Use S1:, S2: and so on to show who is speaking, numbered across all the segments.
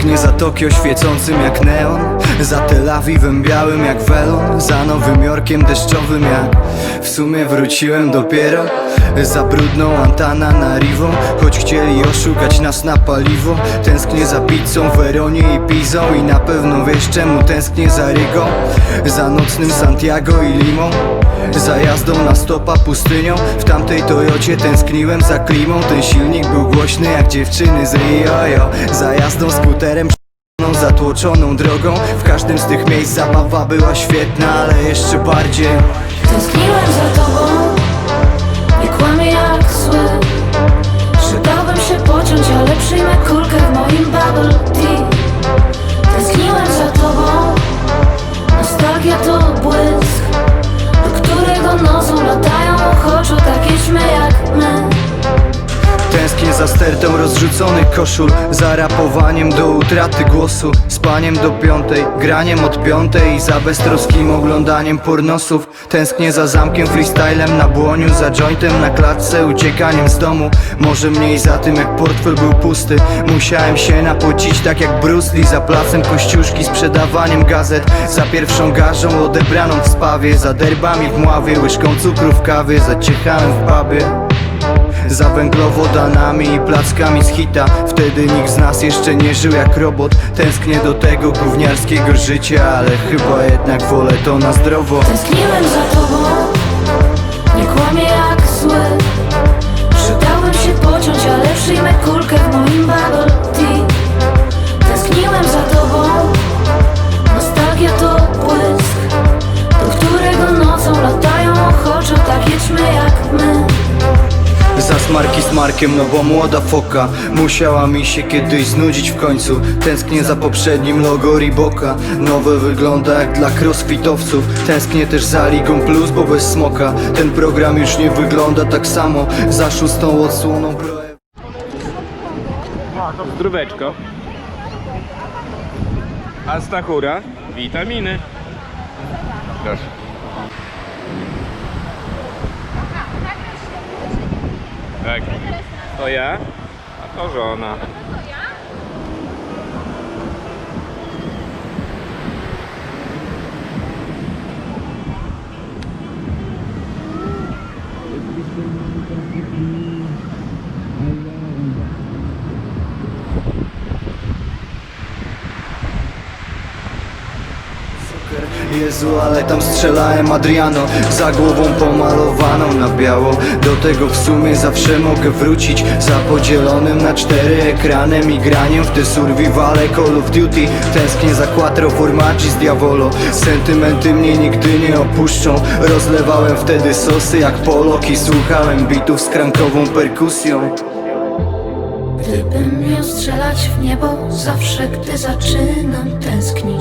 S1: Tęsknię za Tokio świecącym jak neon Za Tel Awiwem białym jak welon Za Nowym Jorkiem deszczowym jak W sumie wróciłem dopiero Za brudną Antana na Rivo Choć chcieli oszukać nas na paliwo. Tęsknię za pizzą, Weronie i Pizą I na pewno wiesz czemu tęsknię za Rygą Za nocnym Santiago i Limą za jazdą na stopa pustynią. W tamtej Toyocie tęskniłem za klimą Ten silnik był głośny jak dziewczyny z Rio. Za jazdą skuterem zatłoczoną drogą. W każdym z tych miejsc zabawa była świetna Ale jeszcze bardziej.
S2: Tęskniłem za tobą za
S1: stertą rozrzuconych koszul Za rapowaniem do utraty głosu Spaniem do piątej, graniem od piątej za beztroskim oglądaniem pornosów Tęsknię za zamkiem, freestylem na błoniu Za jointem na klatce, uciekaniem z domu. Może mniej za tym jak portfel był pusty. Musiałem się napocić tak jak Bruce Lee Za placem kościuszki, sprzedawaniem gazet Za pierwszą garzą odebraną w spawie Za derbami w mławie, łyżką cukru w kawie Za ciechałem w pubie za węglowodanami i plackami z hita. Wtedy nikt z nas jeszcze nie żył jak robot. Tęsknię do tego gówniarskiego życia Ale chyba jednak wolę to na zdrowo.
S2: Tęskniłem za tobą Nie kłamię jak zły. Dałbym się pociąć, ale przyjmę kulkę
S1: Markiem, no bo młoda foka Musiała mi się kiedyś znudzić w końcu Tęsknię za poprzednim logo Reeboka Nowe wygląda jak dla crossfitowców Tęsknię też za Ligą Plus, bo bez smoka Ten program już nie wygląda tak samo Za szóstą odsłoną.
S3: Zdróweczko. A stachura? Witaminy. Proszę. Tak. To ja, a to żona.
S1: Jezu, ale tam strzelałem Adriano. Za głową pomalowaną na biało. Do tego w sumie zawsze mogę wrócić. Za podzielonym na cztery ekranem I graniem w te survivale Call of Duty. Tęsknię za quattro formaggi z Diavolo. Sentymenty mnie nigdy nie opuszczą. Rozlewałem wtedy sosy jak Polok I słuchałem bitów z krankową perkusją.
S2: Gdybym miał strzelać w niebo zawsze, gdy zaczynam tęsknić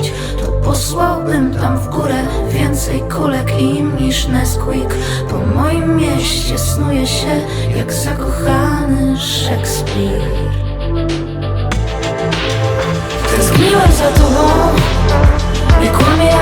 S2: Posłałbym tam w górę więcej kulek i im niż Nesquik Po moim mieście snuje się jak zakochany Szekspir Tęskniłem za tobą, nie kłamie